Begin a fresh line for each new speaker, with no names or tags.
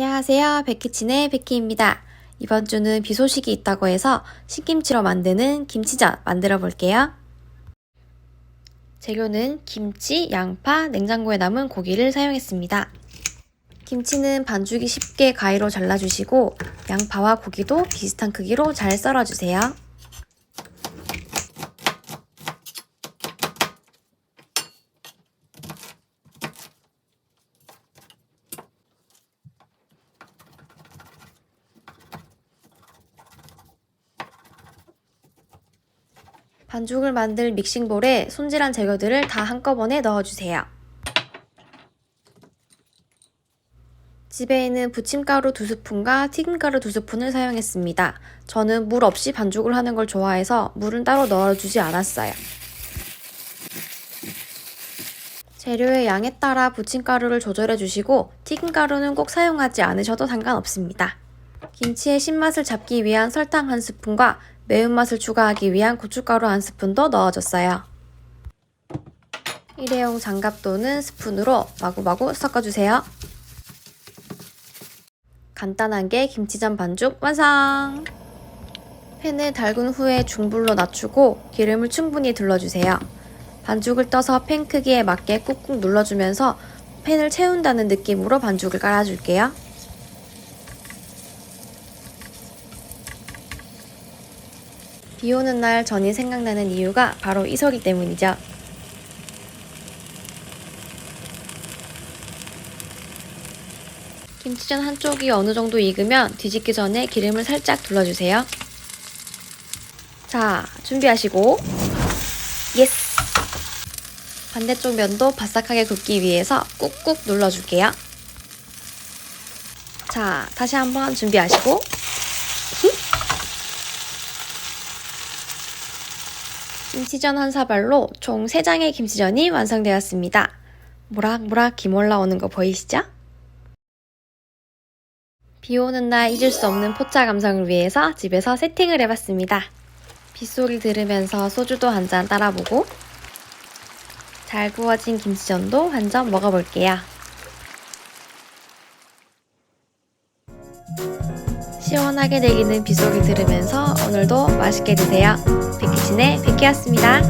안녕하세요. 백키친의 백키입니다. 이번 주는 비 소식이 있다고 해서 신김치로 만드는 김치전 만들어 볼게요. 재료는 김치, 양파, 냉장고에 남은 고기를 사용했습니다. 김치는 반죽이 쉽게 가위로 잘라주시고 양파와 고기도 비슷한 크기로 잘 썰어주세요. 반죽을 만들 믹싱볼에 손질한 재료들을 다 한꺼번에 넣어주세요. 집에 있는 부침가루 2스푼과 튀김가루 2스푼을 사용했습니다. 저는 물 없이 반죽을 하는 걸 좋아해서 물은 따로 넣어주지 않았어요. 재료의 양에 따라 부침가루를 조절해 주시고 튀김가루는 꼭 사용하지 않으셔도 상관없습니다. 김치의 신맛을 잡기 위한 설탕 한 스푼과 매운맛을 추가하기 위한 고춧가루 한 스푼도 넣어줬어요. 일회용 장갑 또는 스푼으로 마구마구 섞어주세요. 간단하게 김치전 반죽 완성! 팬을 달군 후에 중불로 낮추고 기름을 충분히 둘러주세요. 반죽을 떠서 팬 크기에 맞게 꾹꾹 눌러주면서 팬을 채운다는 느낌으로 반죽을 깔아줄게요. 비 오는 날 전이 생각나는 이유가 바로 이소리 때문이죠. 김치전 한쪽이 어느 정도 익으면 뒤집기 전에 기름을 살짝 둘러주세요. 자, 준비하시고 예스! 반대쪽 면도 바삭하게 굽기 위해서 꾹꾹 눌러줄게요. 자, 다시 한번 준비하시고 김치전 한 사발로 총 3장의 김치전이 완성되었습니다. 모락모락 김 올라오는 거 보이시죠? 비 오는 날 잊을 수 없는 포차 감성을 위해서 집에서 세팅을 해봤습니다. 빗소리 들으면서 소주도 한 잔 따라보고 잘 구워진 김치전도 한 점 먹어볼게요. 시원하게 내리는 비속이 들으면서 오늘도 맛있게 드세요. 백기진의 백기였습니다.